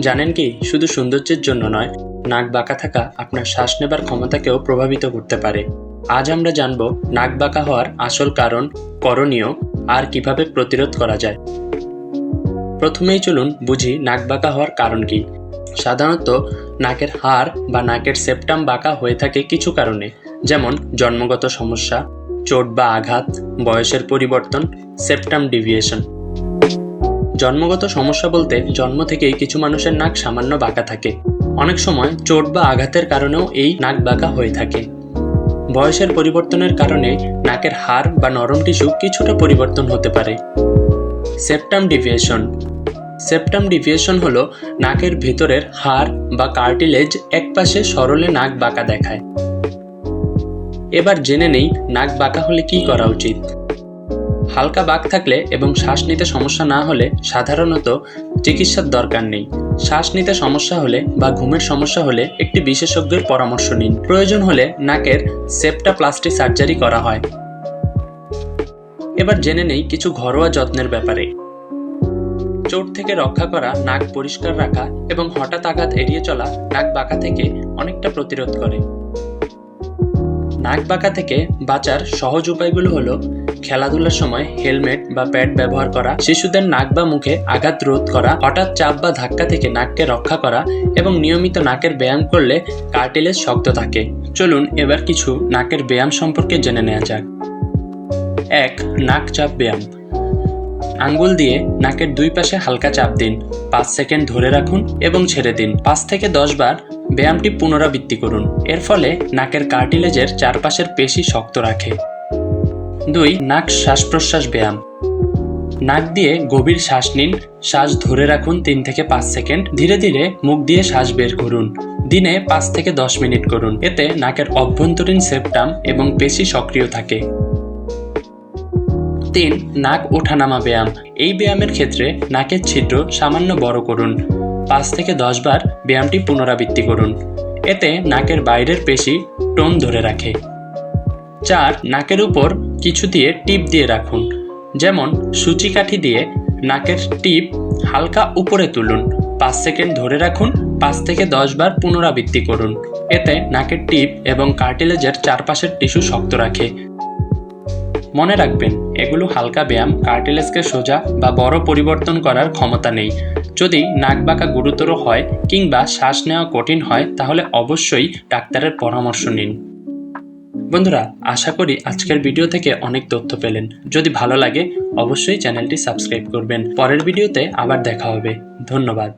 জানেন কি, শুধু সৌন্দর্যের জন্য নয়, নাক বাঁকা থাকা আপনার শ্বাস নেবার ক্ষমতাকেও প্রভাবিত করতে পারে। আজ আমরা জানব নাক বাঁকা হওয়ার আসল কারণ করণীয় আর কীভাবে প্রতিরোধ করা যায়। প্রথমেই চলুন বুঝি নাক বাঁকা হওয়ার কারণ কি। সাধারণত নাকের হাড় বা নাকের সেপ্টাম বাঁকা হয়ে থাকে কিছু কারণে, যেমন জন্মগত সমস্যা, চোট বা আঘাত, বয়সের পরিবর্তন, সেপ্টাম ডিভিয়েশন। জন্মগত সমস্যা বলতে জন্ম থেকেই কিছু মানুষের নাক সামান্য বাঁকা থাকে। অনেক সময় চোট বা আঘাতের কারণেও এই নাক বাঁকা হয়ে থাকে। বয়সের পরিবর্তনের কারণে নাকের হাড় বা নরম টিস্যু কিছুটা পরিবর্তন হতে পারে। Septum deviation. সেপ্টাম ডিভিয়েশন হলো নাকের ভেতরের হাড় বা কার্টিলেজ একপাশে সরলে নাক বাঁকা দেখায়। এবার জেনে নেই নাক বাঁকা হলে কি করা উচিত। হালকা বাঘ থাকলে এবং শ্বাস নিতে সমস্যা না হলে সাধারণত চিকিৎসার দরকার নেই। শ্বাস নিতে সমস্যা হলে বা ঘুমের সমস্যা হলে একটি বিশেষজ্ঞের পরামর্শ নিন। প্রয়োজন হলে নাকের সেপ্টাপ্লাস্টি সার্জারি করা হয়। এবার জেনে নেই কিছু ঘরোয়া যত্নের ব্যাপারে। চোট থেকে রক্ষা করা, নাক পরিষ্কার রাখা এবং হঠাৎ আঘাত এড়িয়ে চলা নাক বাঁকা থেকে অনেকটা প্রতিরোধ করে। নাক বাঁকা থেকে বাঁচার সহজ উপায়গুলো হলো খেলাধুলার সময় হেলমেট বা প্যাড ব্যবহার করা, শিশুদের নাক বা মুখে আঘাত রোধ করা, হঠাৎ চাপ বা ধাক্কা থেকে নাককে রক্ষা করা এবং নিয়মিত নাকের ব্যায়াম করলে কার্টিলেজ শক্ত থাকে। চলুন এবার কিছু নাকের ব্যায়াম সম্পর্কে জেনে নেওয়া যাক। এক, নাক চাপ ব্যায়াম। আঙ্গুল দিয়ে নাকের দুই পাশে হালকা চাপ দিন। পাঁচ সেকেন্ড ধরে রাখুন এবং ছেড়ে দিন। পাঁচ থেকে দশ বার ব্যায়ামটি পুনরাবৃত্তি করুন। এর ফলে নাকের কার্টিলেজের চারপাশের পেশি শক্ত রাখে। দুই, নাক শ্বাস প্রশ্বাস ব্যায়াম। নাক দিয়ে গভীর শ্বাস নিন। শ্বাস ধরে রাখুন তিন থেকে পাঁচ সেকেন্ড। ধীরে ধীরে মুখ দিয়ে শ্বাস বের করুন। দিনে পাঁচ থেকে দশ মিনিট করুন। এতে নাকের অভ্যন্তরীণ সেপ্টাম এবং পেশি সক্রিয় থাকে। তিন নাক ওঠানামা ব্যায়াম। এই ব্যায়ামের ক্ষেত্রে নাকের ছিদ্র সামান্য বড় করুন। পাঁচ থেকে দশ বার ব্যায়ামটি পুনরাবৃত্তি করুন। এতে নাকের বাইরের পেশি টোন ধরে রাখে। চার, নাকের উপর কিছু দিয়ে টিপ দিয়ে রাখুন। যেমন সূচিকাঠি দিয়ে নাকের টিপ হালকা উপরে তুলুন। পাঁচ সেকেন্ড ধরে রাখুন, পাঁচ থেকে দশ বার পুনরাবৃত্তি করুন। এতে নাকের টিপ এবং কার্টিলেজের চারপাশের টিস্যু শক্ত রাখে। মনে রাখবেন, এগুলো হালকা ব্যায়াম, কার্টিলেজকে সোজা বা বড় পরিবর্তন করার ক্ষমতা নেই। যদি নাক বাঁকা গুরুতর হয় কিংবা শ্বাস নেওয়া কঠিন হয়, তাহলে অবশ্যই ডাক্তারের পরামর্শ নিন। বন্ধুরা, আশা করি আজকের ভিডিও থেকে অনেক তথ্য পেলেন। যদি ভালো লাগে, অবশ্যই চ্যানেলটি সাবস্ক্রাইব করবেন। পরের ভিডিওতে আবার দেখা হবে। ধন্যবাদ।